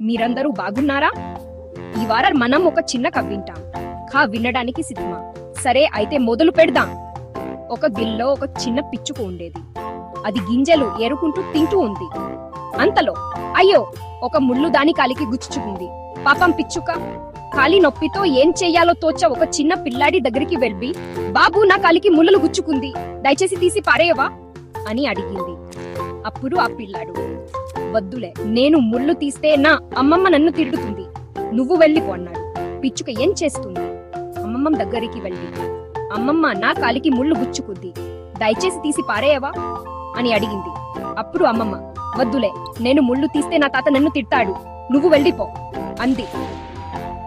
మీరందరూ బాగున్నారా? ఈ వారం మనం ఒక చిన్న కథ వింటాం. కా వినడానికి సిద్ధమా? సరే అయితే మొదలు పెడదాం. ఒక గిల్లో ఒక చిన్న పిచ్చుకు ఉండేది. అది గింజలు ఏరుకుంటూ తింటూ ఉంది. అంతలో అయ్యో ఒక ముళ్ళు దాని కాలికి గుచ్చుకుంది పాపం పిచ్చుక కాలి నొప్పితో ఏం చెయ్యాలో తోచ ఒక చిన్న పిల్లాడి దగ్గరికి వెళ్ళి బాబు నా కాలికి ముళ్ళలు గుచ్చుకుంది. దయచేసి తీసి పారేయవా? అని అడిగింది. అప్పుడు ఆ పిల్లాడు వద్దులే. నేను ముళ్ళు తీస్తే నా అమ్మమ్మ నన్ను తిడుతుంది. నువ్వు వెళ్ళిపో అన్నాడు. పిచ్చుక ఏం చేస్తుంది? అమ్మమ్మ దగ్గరికి వెళ్ళి అమ్మమ్మ నా కాలికి ముళ్ళు గుచ్చుకుంది. దయచేసి తీసి పారేయవా? అని అడిగింది. అప్పుడు అమ్మమ్మ వద్దులే నేను ముళ్ళు తీస్తే నా తాత నన్ను తిట్టాడు నువ్వు వెళ్ళిపో. అంది.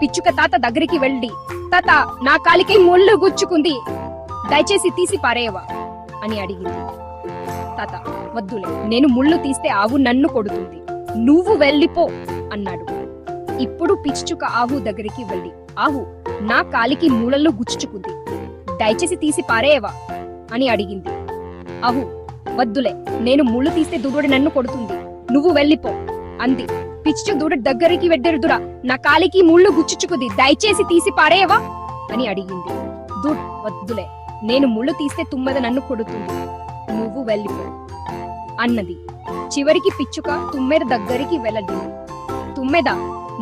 పిచ్చుక తాత దగ్గరికి వెళ్ళి తాత నా కాలికి ముళ్ళు గుచ్చుకుంది. దయచేసి తీసి పారేయవా? అని అడిగింది. తాత వద్దులే. నేను ముళ్ళు తీస్తే ఆవు నన్ను కొడుతుంది. నువ్వు వెళ్ళిపో అన్నాడు. ఇప్పుడు పిచ్చుక ఆవు దగ్గరికి వెళ్ళి ఆవు నా కాలికి మూలల్లో గుచ్చుకుంది దయచేసి తీసి పారేయవా? అని అడిగింది. ఆవు వద్దులే. నేను ముళ్ళు తీస్తే దూడుడు నన్ను కొడుతుంది. నువ్వు వెళ్ళిపో అంది. పిచ్చు దూడ దగ్గరికి వెడ్డెరుదురా. నా కాలికి ముళ్ళు గుచ్చుచుకుంది. దయచేసి తీసి పారేయవా? అని అడిగింది. దూడ్ వద్దులే. నేను ముళ్ళు తీస్తే తుమ్మద నన్ను కొడుతుంది. నువ్వు వెళ్ళిపో. అన్నది. చివరికి పిచ్చుక తుమ్మెద దగ్గరికి వెళ్ళడింది తుమ్మెద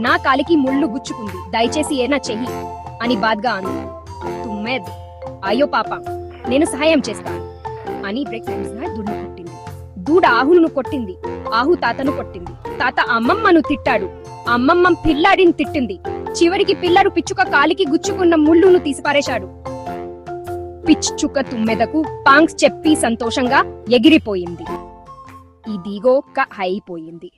నా కాలికి ముళ్ళు గుచ్చుకుంది. దయచేసి ఏనా చెయ్యి అని బాద్గా అంది. తుమ్మెద్ అయ్యో పాప నేను సహాయం చేస్తాను అని బ్రేక్ దూడను కొట్టింది. దూడ ఆహును కొట్టింది. ఆహు తాతను కొట్టింది. తాత అమ్మమ్మను తిట్టాడు. అమ్మమ్మ పిల్లాడిని తిట్టింది. చివరికి పిల్లాడు పిచ్చుక కాలికి గుచ్చుకున్న ముళ్ళును తీసిపారేశాడు. పిచ్చుక తుమ్మెదకు పాంక్స్ చెప్పి సంతోషంగా ఎగిరిపోయింది. ఇదిగో క అయిపోయింది.